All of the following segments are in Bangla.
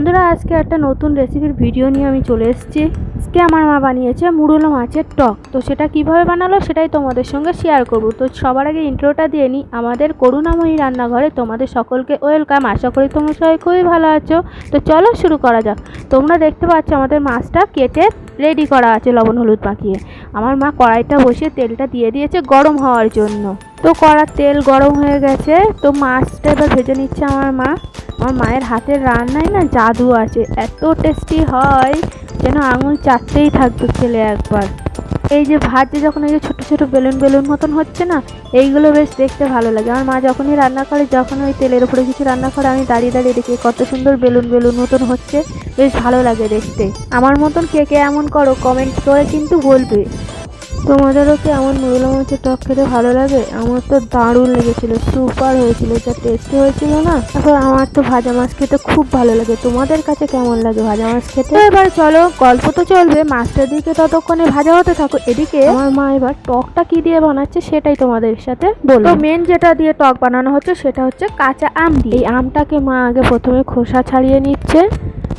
বন্ধুরা, আজকে একটা নতুন রেসিপির ভিডিও নিয়ে আমি চলে এসেছি। আজকে আমার মা বানিয়েছে মুড়লো মাছের টক। তো সেটা কীভাবে বানালো সেটাই তোমাদের সঙ্গে শেয়ার করব। তো সবার আগে ইন্ট্রোটা দিয়ে নিই। আমাদের করুণাময়ী রান্নাঘরে তোমাদের সকলকে ওয়েলকাম আশা করি তোমরা সবাই খুবই ভালো আছো। তো চলো শুরু করা যাক। তোমরা দেখতে পাচ্ছ আমাদের মাছটা কেটে রেডি করা আছে লবণ, হলুদ মাখিয়ে। আমার মা কড়াইটা বসিয়ে তেলটা দিয়ে দিয়েছে গরম হওয়ার জন্য। তো কড়ার তেল গরম হয়ে গেছে। তো মাছটা এবার ভেজে নিচ্ছে আমার মা। আমার মায়ের হাতের রান্নায় না জাদু আছে। এত টেস্টি হয় যেন আঙুল চাটতেই থাকবে খেলে একবার। এই যে ভাজে যখন এই যে ছোটো ছোটো বেলুন বেলুন মতন হচ্ছে না, এইগুলো বেশ দেখতে ভালো লাগে। আমার মা যখনই রান্না করে যখন ওই তেলের উপরে কিছু রান্না করে, আমি দাঁড়িয়ে দাঁড়িয়ে দেখি কত সুন্দর বেলুন বেলুন মতন হচ্ছে। বেশ ভালো লাগে দেখতে। আমার মতন কে কে এমন করো কমেন্ট করে কিন্তু বলবে। তোমাদেরও কি আমার মূলা মাছের টক খেতে ভালো লাগে? আমার তো দারুণ লেগেছিল সুপার হয়েছিল যা টেস্টি হয়েছিল না? তারপর আমার তো ভাজা মাছ খেতে খুব ভালো লাগে। তোমাদের কাছে কেমন লাগে ভাজা মাছ খেতে? এবার চলো গল্প তো চলবে মাছটার দিকে ততক্ষণে ভাজা হতে থাকো। এদিকে আমার মা এবার টকটা কি দিয়ে বানাচ্ছে সেটাই তোমাদের সাথে বলব। তো মেন যেটা দিয়ে টক বানানো হচ্ছে সেটা হচ্ছে কাঁচা আম দিয়ে। এই আমটাকে মা আগে প্রথমে খোসা ছাড়িয়ে নিচ্ছে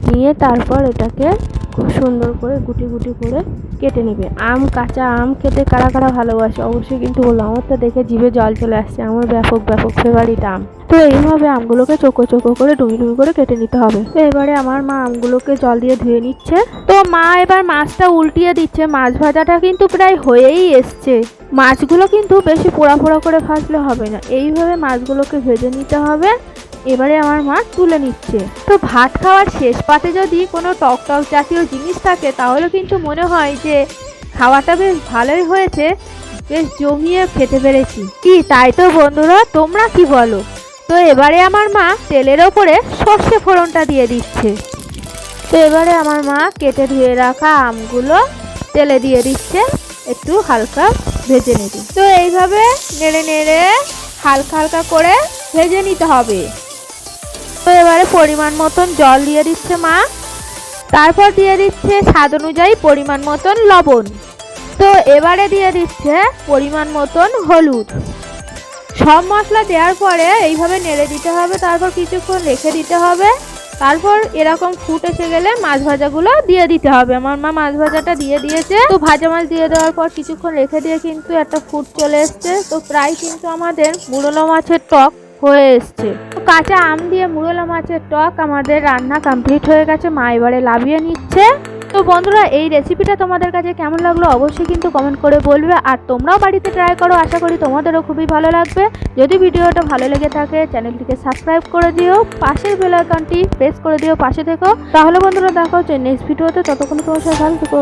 নিয়ে তারপর এটাকে খুব সুন্দর করে গুটি গুটি করে কেটে নেবে। আম, কাঁচা আম খেতে কারা কারা ভালোবাসে? অবশ্যই কিন্তু বলল আমার তো দেখে জিভে জল চলে আসছে। আমার ব্যাপক ব্যাপক ফেভারিট আম। তো এইভাবে আমগুলোকে চোখো চোখো করে ডুমি ডুমি করে কেটে নিতে হবে। তো এবারে আমার মা আমগুলোকে জল দিয়ে ধুয়ে নিচ্ছে। তো মা এবার মাছটা উল্টিয়ে দিচ্ছে। মাছ ভাজাটা কিন্তু প্রায় হয়েই এসছে। মাছগুলো কিন্তু বেশি পোড়া পোড়া করে ভাজলে হবে না। এইভাবে মাছগুলোকে ভেজে নিতে হবে। এবারে আমার মা তুলে নিচ্ছে। তো ভাত খাওয়ার শেষ পাতে যদি কোনো টক টক জাতীয় জিনিস থাকে, তাহলে কিন্তু মনে হয় যে খাওয়াটা বেশ ভালোই হয়েছে, বেশ জমিয়ে খেতে পেরেছি। কি তাই তো বন্ধুরা, তোমরা কি বলো? তো এবারে আমার মা তেলের ওপরে সর্ষে ফোড়নটা দিয়ে দিচ্ছে। তো এবারে আমার মা কেটে ধুয়ে রাখা আমগুলো তেলে দিয়ে দিচ্ছে, একটু হালকা ভেজে নেবে তো এইভাবে নেড়ে নেড়ে হালকা হালকা করে ভেজে নিতে হবে। তো এবারে পরিমাণ মতন জল দিয়ে দিচ্ছে মা। তারপর দিয়ে দিচ্ছে স্বাদ অনুযায়ী পরিমাণ মতন লবণ। তো এবারে দিয়ে দিচ্ছে পরিমাণ মতন হলুদ। সব মশলা দেওয়ার পরে এইভাবে নেড়ে দিতে হবে, তারপর কিছুক্ষণ রেখে দিতে হবে। তারপর এরকম ফুট এসে গেলে মাছ ভাজাগুলো দিয়ে দিতে হবে। আমার মা মাছ ভাজাটা দিয়ে দিয়েছে। তো ভাজা মাছ দিয়ে দেওয়ার পর কিছুক্ষণ রেখে দিয়ে কিন্তু একটা ফুট চলে এসছে। তো প্রায় কিন্তু আমাদের মুরলো মাছের টক হয়ে এসছে। কাঁচা আম দিয়ে মুরলা মাছের টক আমাদের রান্না কমপ্লিট হয়ে গেছে, মা এবারে লাভিয়ে নিচ্ছে। তো বন্ধুরা, এই রেসিপিটা তোমাদের কাছে কেমন লাগল অবশ্যই কিন্তু কমেন্ট করে বলবে। আর তোমরাও বাড়িতে ট্রাই করো, আশা করি তোমাদেরও খুবই ভালো লাগবে। যদি ভিডিওটা ভালো লেগে থাকে চ্যানেলটিকে সাবস্ক্রাইব করে দিও, পাশের বেল আইকনটি প্রেস করে দিও, পাশে থেকো। তাহলে বন্ধুরা, দেখা নেক্সট ভিডিওতে ততক্ষণ তোমার সাথে ভালো থেকো।